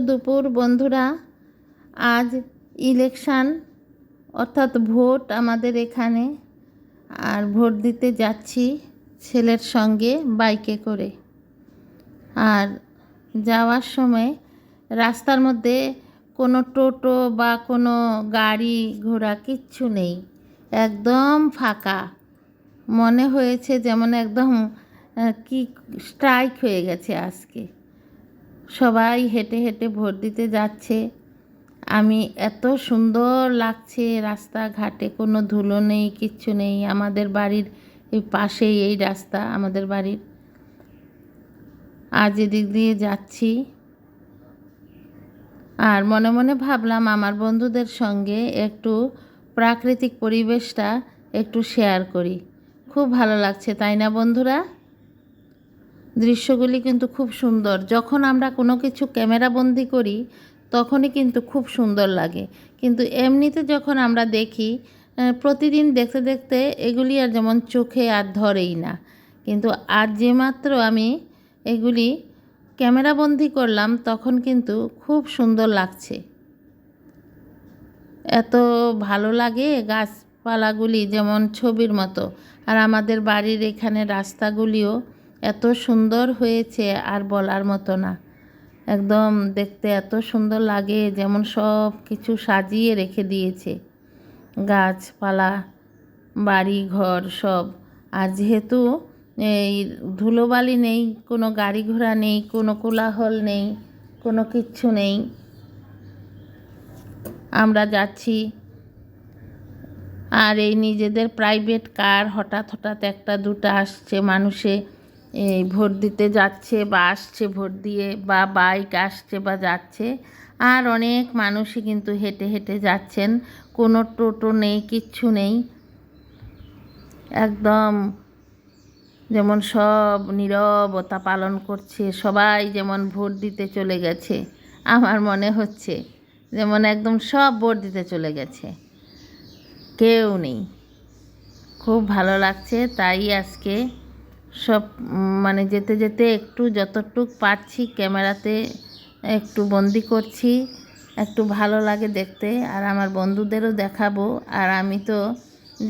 দুপুর, বন্ধুরা। আজ ইলেকশান অর্থাৎ ভোট আমাদের এখানে। আর ভোট দিতে যাচ্ছি ছেলের সঙ্গে বাইকে করে। আর যাওয়ার সময় রাস্তার মধ্যে কোনো টোটো বা কোনো গাড়ি ঘোড়া কিচ্ছু নেই। একদম ফাঁকা। মনে হয়েছে যেমন একদম কি স্ট্রাইক হয়ে গেছে আজকে। সবাই হেঁটে হেঁটে ভোট দিতে যাচ্ছে। আমি এত সুন্দর লাগছে রাস্তাঘাটে, কোনো ধুলো নেই, কিচ্ছু নেই। আমাদের বাড়ির এই পাশেই এই রাস্তা, আমাদের বাড়ির। আজ এদিক দিয়ে যাচ্ছি। আর মনে মনে ভাবলাম আমার বন্ধুদের সঙ্গে একটু প্রাকৃতিক পরিবেশটা একটু শেয়ার করি। খুব ভালো লাগছে, তাই না বন্ধুরা? দৃশ্যগুলি কিন্তু খুব সুন্দর। যখন আমরা কোনো কিছু ক্যামেরাবন্দি করি, তখনই কিন্তু খুব সুন্দর লাগে। কিন্তু এমনিতে যখন আমরা দেখি প্রতিদিন দেখতে দেখতে এগুলি আর যেমন চোখে আর ধরেই না। কিন্তু আজ যে মাত্র আমি এগুলি ক্যামেরাবন্দি করলাম, তখন কিন্তু খুব সুন্দর লাগছে। এত ভালো লাগে গাছপালাগুলি যেমন ছবির মতো। আর আমাদের বাড়ির এখানে রাস্তাগুলিও এত সুন্দর হয়েছে আর বলার মতো না। একদম দেখতে এত সুন্দর লাগে যেমন সব কিছু সাজিয়ে রেখে দিয়েছে। গাছপালা, বাড়ি ঘর সব। আর যেহেতু এই ধুলোবালি নেই, কোনো গাড়ি ঘোড়া নেই, কোনো কোলাহল নেই, কোনো কিচ্ছু নেই। আমরা যাচ্ছি। আর এই নিজেদের প্রাইভেট কার হঠাৎ হঠাৎ একটা দুটো আসছে মানুষে। এই ভোট দিতে যাচ্ছে বা আসছে, ভোট দিয়ে বা বাইক আসছে বা যাচ্ছে। আর অনেক মানুষই কিন্তু হেঁটে হেঁটে যাচ্ছেন। কোনো টোটো নেই, কিচ্ছু নেই। একদম যেমন সব নীরবতা পালন করছে, সবাই যেমন ভোট দিতে চলে গেছে। আমার মনে হচ্ছে যেমন একদম সব ভোট দিতে চলে গেছে। কেউ নেই। খুব ভালো লাগছে, তাই আজকে সব মানে যেতে যেতে একটু যতটুক পারছি ক্যামেরাতে একটু বন্দি করছি, একটু ভালো লাগে দেখতে। আর আমার বন্ধুদেরও দেখাবো। আর আমি তো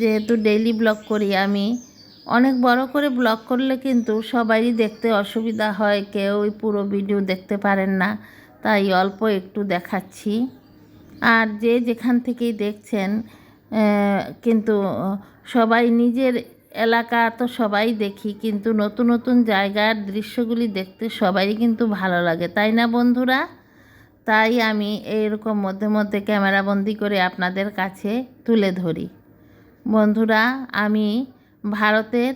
যেহেতু ডেইলি ব্লগ করি, আমি অনেক বড় করে ব্লগ করলে কিন্তু সবারই দেখতে অসুবিধা হয়, কেউ পুরো ভিডিও দেখতে পারেন না। তাই অল্প একটু দেখাচ্ছি। আর যে যেখান থেকেই দেখছেন কিন্তু সবাই নিজের এলাকা তো সবাই দেখি, কিন্তু নতুন নতুন জায়গার দৃশ্যগুলি দেখতে সবারই কিন্তু ভালো লাগে, তাই না বন্ধুরা? তাই আমি এইরকম মধ্যে মধ্যে ক্যামেরাবন্দি করে আপনাদের কাছে তুলে ধরি। বন্ধুরা, আমি ভারতের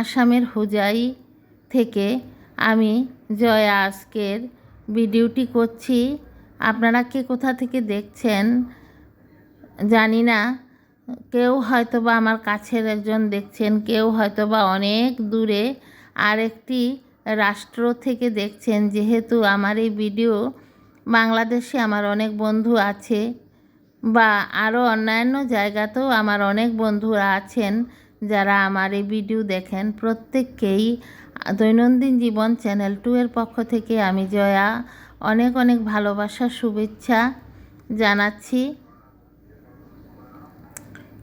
আসামের হুজাই থেকে আমি জয়া আজকের ভিডিওটি করছি। আপনারা কে কোথা থেকে দেখছেন জানি না। কেউ হয়তো বা আমার কাছের একজন দেখছেন, কেউ হয়তো বা অনেক দূরে আরেকটি রাষ্ট্র থেকে দেখছেন। যেহেতু আমার এই ভিডিও বাংলাদেশে আমার অনেক বন্ধু আছে বা আরও অন্যান্য জায়গাতেও আমার অনেক বন্ধুরা আছেন যারা আমার এই ভিডিও দেখেন। প্রত্যেককেই দৈনন্দিন জীবন চ্যানেল টু এর পক্ষ থেকে আমি জয়া অনেক অনেক ভালোবাসা, শুভেচ্ছা জানাচ্ছি।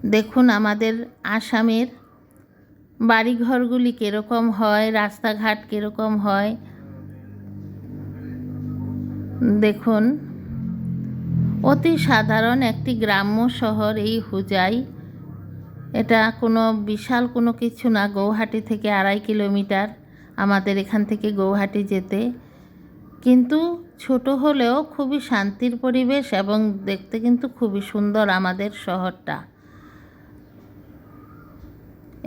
দেখুন আমাদের আসামের বাড়িঘরগুলি কীরকম হয়, রাস্তাঘাট কীরকম হয়। দেখুন, অতি সাধারণ একটি গ্রাম্য শহর এই হুজাই। এটা কোনো বিশাল কোনো কিছু না, গৌহাটি থেকে আড়াই কিলোমিটার আমাদের এখান থেকে গৌহাটি যেতে। কিন্তু ছোট হলেও খুবই শান্তির পরিবেশ এবং দেখতে কিন্তু খুবই সুন্দর আমাদের শহরটা।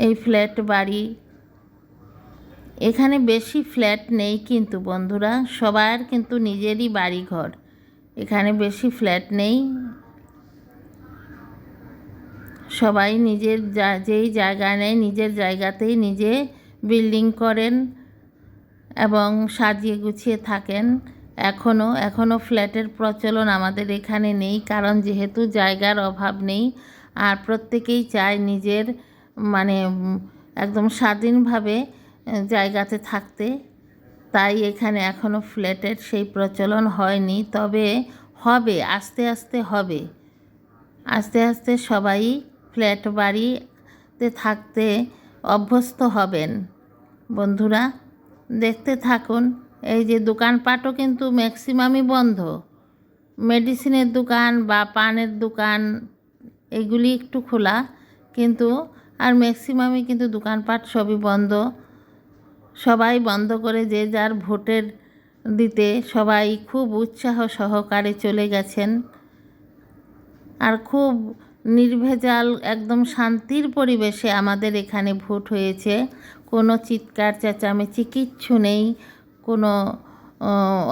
এই ফ্ল্যাট বাড়ি। এখানে বেশি ফ্ল্যাট নেই কিন্তু বন্ধুরা, সবার কিন্তু নিজেরই বাড়ি ঘর এখানে বেশি ফ্ল্যাট নেই। সবাই নিজের যা, যেই জায়গা নেয় নিজের জায়গাতেই নিজে বিল্ডিং করেন এবং সাজিয়ে গুছিয়ে থাকেন। এখনও এখনও ফ্ল্যাটের প্রচলন আমাদের এখানে নেই, কারণ যেহেতু জায়গার অভাব নেই, আর প্রত্যেকেই চায় নিজের মানে একদম স্বাধীনভাবে জায়গাতে থাকতে। তাই এখানে এখনও ফ্ল্যাটের সেই প্রচলন হয়নি। তবে হবে, আস্তে আস্তে হবে। আস্তে আস্তে সবাই ফ্ল্যাট বাড়িতে থাকতে অভ্যস্ত হবেন। বন্ধুরা, দেখতে থাকুন, এই যে দোকানপাটও কিন্তু ম্যাক্সিমামই বন্ধ। মেডিসিনের দোকান বা পানের দোকান, এগুলি একটু খোলা। কিন্তু আর ম্যাক্সিমামই কিন্তু দোকানপাট সবই বন্ধ। সবাই বন্ধ করে যে যার ভোটের দিতে সবাই খুব উৎসাহ সহকারে চলে গেছেন। আর খুব নির্ভেজাল একদম শান্তির পরিবেশে আমাদের এখানে ভোট হয়েছে। কোনো চিৎকার, চেঁচামেচি কিচ্ছু নেই। কোনো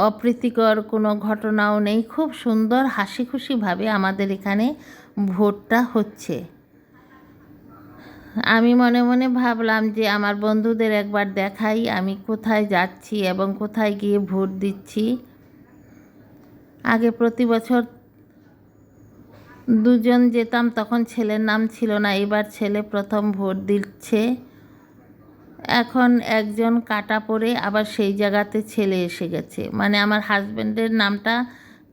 অপ্রীতিকর কোনো ঘটনাও নেই। খুব সুন্দর হাসি খুশিভাবে আমাদের এখানে ভোটটা হচ্ছে। আমি মনে মনে ভাবলাম যে আমার বন্ধুদের একবার দেখাই, আমি কোথায় যাচ্ছি এবং কোথায় গিয়ে ভোট দিচ্ছি। আগে প্রতি বছর দুজন যেতাম, তখন ছেলের নাম ছিল না, এবার ছেলে প্রথম ভোট দিচ্ছে। এখন একজন কাটা পড়ে, আবার সেই জায়গাতে ছেলে এসে গেছে। মানে আমার হাজব্যান্ডের নামটা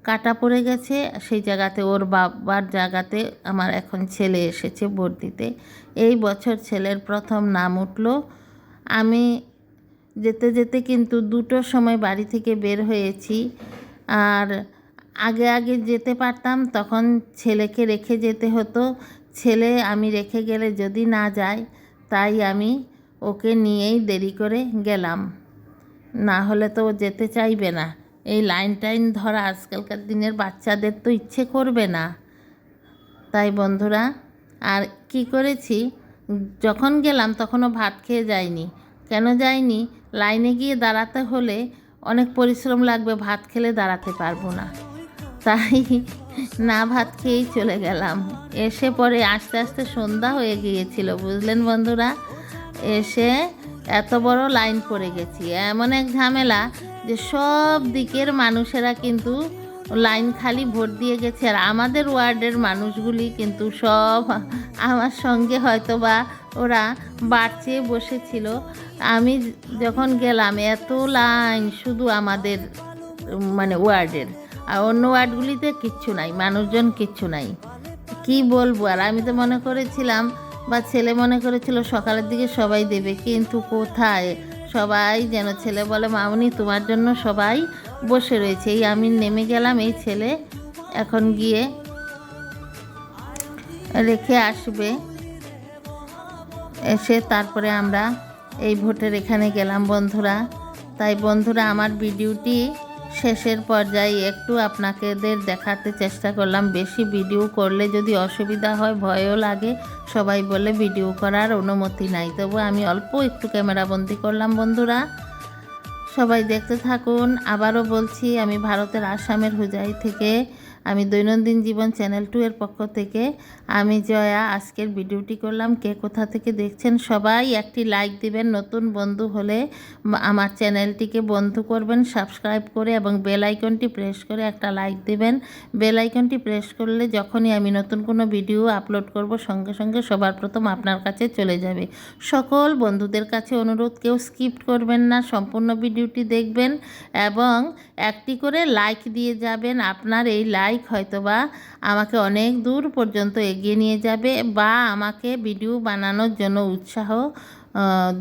কাটা পড়ে গেছে, সেই জায়গাতে ওর বাবার জায়গাতে আমার এখন ছেলে এসেছে ভোট দিতে। এই বছর ছেলের প্রথম নাম উঠল। আমি যেতে যেতে কিন্তু দুটোর সময় বাড়ি থেকে বের হয়েছি। আর আগে আগে যেতে পারতাম, তখন ছেলেকে রেখে যেতে হতো। ছেলে আমি রেখে গেলে যদি না যায়, তাই আমি ওকে নিয়েই দেরি করে গেলাম। না হলে তো ও যেতে চাইবে না। এই লাইন টাইন ধরা আজকালকার দিনের বাচ্চাদের তো ইচ্ছে করবে না। তাই বন্ধুরা, আর কি করেছি? যখন গেলাম তখনও ভাত খেয়ে যাইনি। কেন যাইনি? লাইনে গিয়ে দাঁড়াতে হলে অনেক পরিশ্রম লাগবে, ভাত খেলে দাঁড়াতে পারব না। তাই না ভাত খেয়েই চলে গেলাম। এসে পরে আস্তে আস্তে সন্ধ্যা হয়ে গিয়েছিল, বুঝলেন বন্ধুরা? এসে এত বড় লাইন পড়ে গেছি। এমন এক ঝামেলা যে সব দিকের মানুষেরা কিন্তু লাইন খালি ভোট দিয়ে গেছে। আর আমাদের ওয়ার্ডের মানুষগুলি কিন্তু সব আমার সঙ্গে হয়তো বা ওরা বাড়ছে বসেছিল। আমি যখন গেলাম, এত লাইন শুধু আমাদের মানে ওয়ার্ডের। আর অন্য ওয়ার্ডগুলিতে কিচ্ছু নাই, মানুষজন কিচ্ছু নাই। কি বলব? আর আমি তো মনে করেছিলাম, বা ছেলে মনে করেছিল সকালের দিকে সবাই দেবে, কিন্তু কোথায়? সবাই যেন ছেলে বলে, মামনি, তোমার জন্য সবাই বসে রয়েছে। এই আমি নেমে গেলাম, এই ছেলে এখন গিয়ে রেখে আসবে। এসে তারপরে আমরা এই ভোটের এখানে গেলাম বন্ধুরা। তাই বন্ধুরা, আমার ভিডিওটি শেষের পর্যায়ে একটু আপনাকেদের দেখাতে চেষ্টা করলাম। বেশি ভিডিও করলে যদি অসুবিধা হয়, ভয়ও লাগে। সবাই বলে ভিডিও করার অনুমতি নাই। তবু আমি অল্প একটু ক্যামেরাবন্দি করলাম, বন্ধুরা। সবাই দেখতে থাকুন। আবারও বলছি, আমি ভারতের আসামের হুজাই থেকে আমি দৈনন্দিন জীবন চ্যানেল টু এর পক্ষ থেকে আমি জয়া আজকের ভিডিওটি করলাম। কে কোথা থেকে দেখছেন সবাই একটি লাইক দিবেন। নতুন বন্ধু হলে আমার চ্যানেলটিকে বন্ধু করবেন সাবস্ক্রাইব করে এবং বেল আইকনটি প্রেস করে একটা লাইক দিবেন। বেল আইকনটি প্রেস করলে যখনই আমি নতুন কোনো ভিডিও আপলোড করব, সঙ্গে সঙ্গে সবার প্রথম আপনার কাছে চলে যাবে। সকল বন্ধুদের কাছে অনুরোধ, কেউ স্কিপ করবেন না, সম্পূর্ণ ভিডিওটি দেখবেন এবং একটি করে লাইক দিয়ে যাবেন। আপনার এই লাইক হয়তোবা আমাকে অনেক দূর পর্যন্ত এগিয়ে নিয়ে যাবে বা আমাকে ভিডিও বানানোর জন্য উৎসাহ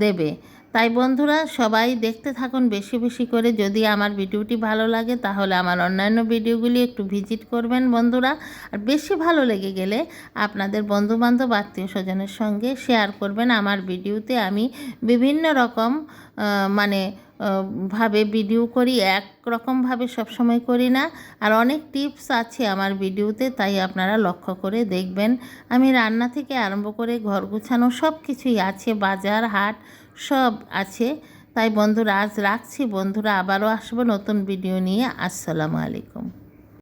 দেবে। তাই বন্ধুরা, সবাই দেখতে থাকুন বেশি বেশি করে। যদি আমার ভিডিওটি ভালো লাগে, তাহলে আমার অন্যান্য ভিডিওগুলি একটু ভিজিট করবেন বন্ধুরা। আর বেশি ভালো লেগে গেলে আপনাদের বন্ধুবান্ধব আত্মীয় স্বজনের সঙ্গে শেয়ার করবেন আমার ভিডিওতে। আমি বিভিন্ন রকম মানে ভাবে ভিডিও করি এক রকমভাবে সবসময় করি না। আর অনেক টিপস আছে আমার ভিডিওতে তাই আপনারা লক্ষ্য করে দেখবেন। আমি রান্না থেকে আরম্ভ করে ঘর গুছানো সব কিছুই আছে, বাজার, হাট, সব আছে। তাই বন্ধুরা, আজ রাখছি। বন্ধুরা, আবারও আসব নতুন ভিডিও নিয়ে। আসসালামু আলাইকুম।